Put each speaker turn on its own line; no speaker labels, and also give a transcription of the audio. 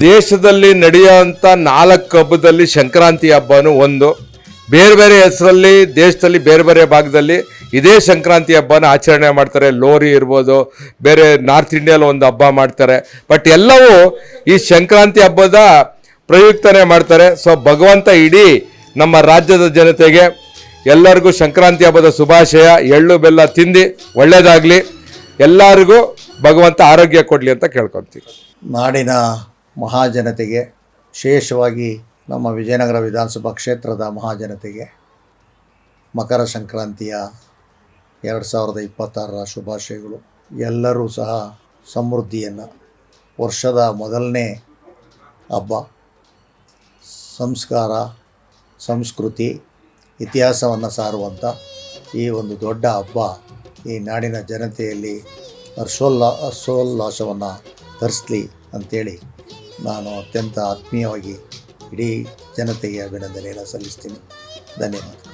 ದೇಶದಲ್ಲಿ ನಡೆಯುವಂಥ ನಾಲ್ಕು ಹಬ್ಬದಲ್ಲಿ ಸಂಕ್ರಾಂತಿ ಹಬ್ಬನೂ ಒಂದು. ಬೇರೆ ಬೇರೆ ಹೆಸರಲ್ಲಿ, ದೇಶದಲ್ಲಿ ಬೇರೆ ಬೇರೆ ಭಾಗದಲ್ಲಿ ಇದೇ ಸಂಕ್ರಾಂತಿ ಹಬ್ಬನ ಆಚರಣೆ ಮಾಡ್ತಾರೆ. ಲೋರಿ ಇರ್ಬೋದು, ಬೇರೆ ನಾರ್ತ್ ಇಂಡಿಯಲ್ಲಿ ಒಂದು ಹಬ್ಬ ಮಾಡ್ತಾರೆ. ಬಟ್ ಎಲ್ಲವೂ ಈ ಸಂಕ್ರಾಂತಿ ಹಬ್ಬದ ಪ್ರಯುಕ್ತನೇ ಮಾಡ್ತಾರೆ. ಸೊ, ಭಗವಂತ ಇಡೀ ನಮ್ಮ ರಾಜ್ಯದ ಜನತೆಗೆ ಎಲ್ಲರಿಗೂ ಸಂಕ್ರಾಂತಿ ಹಬ್ಬದ ಶುಭಾಶಯ, ಎಳ್ಳು ಬೆಲ್ಲ ತಿಂದು ಒಳ್ಳೆಯದಾಗಲಿ ಎಲ್ಲರಿಗೂ ಭಗವಂತ ಆರೋಗ್ಯ ಕೊಡಲಿ ಅಂತ ಕೇಳ್ಕೊತೀವಿ.
ನಾಡಿನ ಮಹಾಜನತೆಗೆ, ವಿಶೇಷವಾಗಿ ನಮ್ಮ ವಿಜಯನಗರ ವಿಧಾನಸಭಾ ಕ್ಷೇತ್ರದ ಮಹಾಜನತೆಗೆ ಮಕರ ಸಂಕ್ರಾಂತಿಯ ಎರಡು ಸಾವಿರದ ಇಪ್ಪತ್ತಾರರ ಶುಭಾಶಯಗಳು. ಎಲ್ಲರೂ ಸಹ ಸಮೃದ್ಧಿಯನ್ನು, ವರ್ಷದ ಮೊದಲನೇ ಹಬ್ಬ, ಸಂಸ್ಕಾರ, ಸಂಸ್ಕೃತಿ, ಇತಿಹಾಸವನ್ನು ಸಾರುವಂಥ ಈ ಒಂದು ದೊಡ್ಡ ಹಬ್ಬ ಈ ನಾಡಿನ ಜನತೆಯಲ್ಲಿ ಹರ್ಷೋಲ್ಲಾ, ಹರ್ಷೋಲ್ಲಾಸವನ್ನು ತರಿಸ್ಲಿ ಅಂಥೇಳಿ ನಾನು ಅತ್ಯಂತ ಆತ್ಮೀಯವಾಗಿ ಇಡೀ ಜನತೆಗೆ ಅಭಿನಂದನೆಯನ್ನು ಸಲ್ಲಿಸ್ತೀನಿ ಧನ್ಯವಾದ